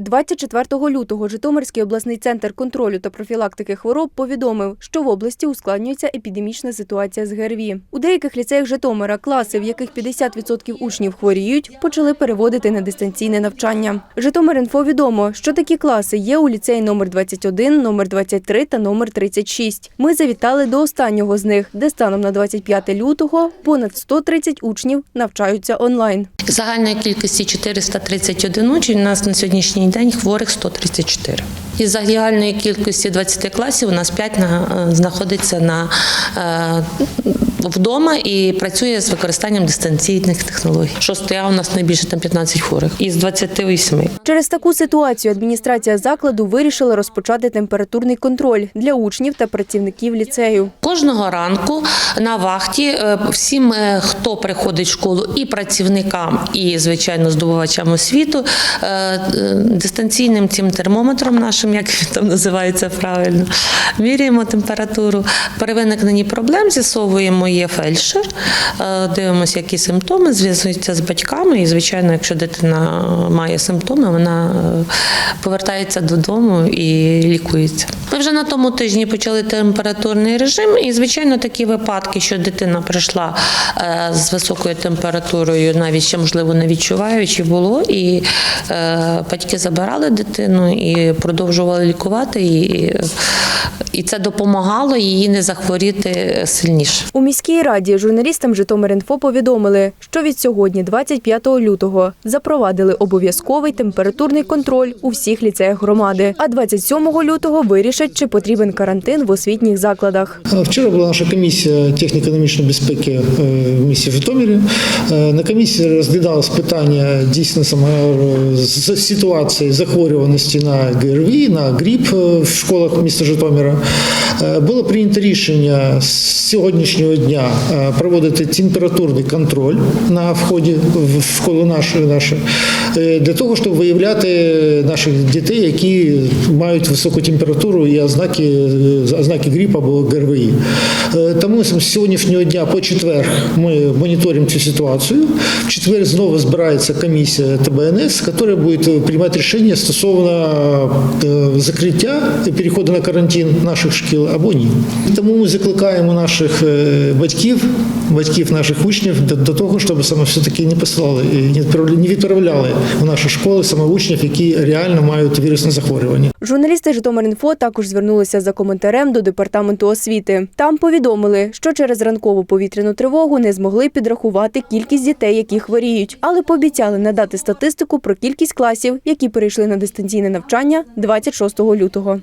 24 лютого Житомирський обласний центр контролю та профілактики хвороб повідомив, що в області ускладнюється епідемічна ситуація з ГРВІ. У деяких ліцеях Житомира класи, в яких 50% учнів хворіють, почали переводити на дистанційне навчання. Житомир.Інфо відомо, що такі класи є у ліцеї номер 21, номер 23 та номер 36. Ми завітали до останнього з них, де станом на 25 лютого понад 130 учнів навчаються онлайн. Загальної кількості 431 учень у нас на сьогоднішній день хворих 134. Із загальної кількості 20 класів у нас 5 е, знаходиться на, е, вдома і працює з використанням дистанційних технологій. Шостий А у нас найбільше там 15 хворих із 28. Через таку ситуацію адміністрація закладу вирішила розпочати температурний контроль для учнів та працівників ліцею. Кожного ранку на вахті е, всім, е, хто приходить в школу, і працівникам, і звичайно здобувачам освіту, е, дистанційним цим термометром нашим, як він там називається правильно, міряємо температуру. При виникненні проблем з'ясовуємо є фельдшер, е, дивимося, які симптоми, зв'язуються з батьками. І, звичайно, якщо дитина має симптоми, вона е, повертається додому і лікується. Ми вже на тому тижні почали температурний режим, і звичайно такі випадки, що дитина прийшла е, з високою температурою, навіть ще можливо не відчуваючи, було, і батьки забирали дитину і продовжували лікувати, і, і це допомагало їй не захворіти сильніше. У міській раді журналістам Житомир.Інфо повідомили, що від сьогодні, 25 лютого, запровадили обов'язковий температурний контроль у всіх ліцеях громади. А 27 лютого вирішать, чи потрібен карантин в освітніх закладах. Вчора була наша комісія техніко-економічної безпеки е, в місті Житомирі. Е, На комісії розглядалось питання дійсно е, ситуації захворюваності на ГРВІ, на грип е, в школах міста Житомира. Е, Було прийнято рішення з сьогоднішнього дня е, проводити температурний контроль на вході в школу нашої наші е, для того, щоб виявляти наших дітей, які мають високу температуру і ознаки, е, ознаки грипу або ГРВІ. Е, Тому з сьогоднішнього дня по четвер ми моніторимо цю ситуацію. В четвер знову збирається комісія ТБНС, яка буде приймати рішення стосовно е, закриття і переходу на карантин наших шкіл або ні. Тому ми закликаємо наших е, батьків, батьків наших учнів до, того, щоб саме посилали і не відправляли, не відправляли в наші школи саме учнів, які реально мають вірусне захворювання. Журналісти Житомир.Інфо також звернулися за коментарем до департаменту освіти. Там повідомили, що через ранкову повітряну тривогу не змогли підрахувати кількість дітей, які хворіють, але пообіцяли надати статистику про кількість класів, які перейшли на дистанційне навчання 26 лютого.